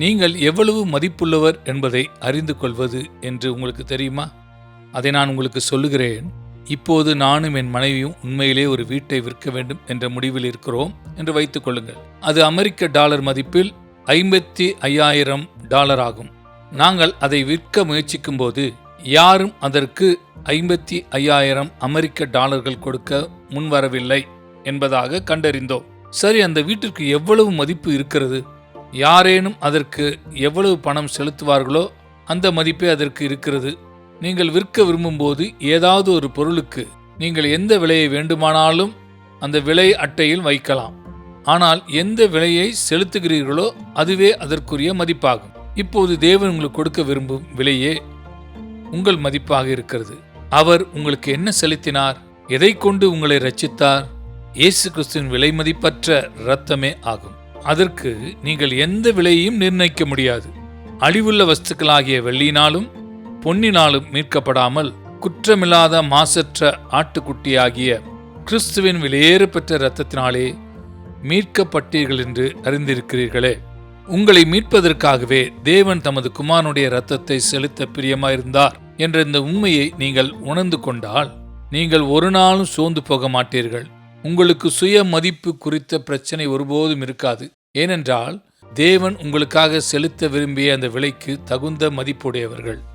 நீங்கள் எவ்வளவு மதிப்புள்ளவர் என்பதை அறிந்து கொள்வது என்று உங்களுக்கு தெரியுமா? அதை நான் உங்களுக்கு சொல்லுகிறேன். இப்போது நானும் என் மனைவியும் உண்மையிலே ஒரு வீட்டை விற்க வேண்டும் என்ற முடிவில் இருக்கிறோம் என்று வைத்துக் கொள்ளுங்கள். அது அமெரிக்க டாலர் மதிப்பில் ஐம்பத்தி ஐயாயிரம் டாலர் ஆகும். நாங்கள் அதை விற்க முயற்சிக்கும்போது யாரும் அதற்கு ஐம்பத்தி ஐயாயிரம் அமெரிக்க டாலர்கள் கொடுக்க முன்வரவில்லை என்பதாக கண்டறிந்தோம். சரி அந்த வீட்டிற்கு எவ்வளவு மதிப்பு இருக்கிறது? யாரேனும் அதற்கு எவ்வளவு பணம் செலுத்துவார்களோ அந்த மதிப்பே அதற்கு இருக்கிறது. நீங்கள் விற்க விரும்பும்போது ஏதாவது ஒரு பொருளுக்கு நீங்கள் எந்த விலையை வேண்டுமானாலும் அந்த விலை அட்டையில் வைக்கலாம். ஆனால் எந்த விலையை செலுத்துகிறீர்களோ அதுவே அதற்குரிய மதிப்பாகும். இப்போது தேவன் உங்களுக்கு கொடுக்க விரும்பும் விலையே உங்கள் மதிப்பாக இருக்கிறது. அவர் உங்களுக்கு என்ன செலுத்தினார்? எதை கொண்டு உங்களை ரச்சித்தார் இயேசு கிறிஸ்துவின் விலை மதிப்பற்ற இரத்தமே ஆகும். அதற்கு நீங்கள் எந்த விலையையும் நிர்ணயிக்க முடியாது. அழிவுள்ள வஸ்துக்களாகிய வெள்ளியினாலும் பொன்னினாலும் மீட்கப்படாமல் குற்றமில்லாத மாசற்ற ஆட்டுக்குட்டியாகிய கிறிஸ்துவின் விலையேறு பெற்ற இரத்தத்தினாலே மீட்கப்பட்டீர்கள் என்று அறிந்திருக்கிறீர்களே. உங்களை மீட்பதற்காகவே தேவன் தமது குமாரனுடைய இரத்தத்தை செலுத்த பிரியமாயிருந்தார் என்ற இந்த உண்மையை நீங்கள் உணர்ந்து கொண்டால் நீங்கள் ஒரு நாளும் சோர்ந்து போக மாட்டீர்கள் உங்களுக்கு சுய மதிப்பு குறித்த பிரச்சனை ஒருபோதும் இருக்காது. ஏனென்றால் தேவன் உங்களுக்காக செலுத்த விரும்பிய அந்த விலைக்கு தகுந்த மதிப்புடையவர்கள்.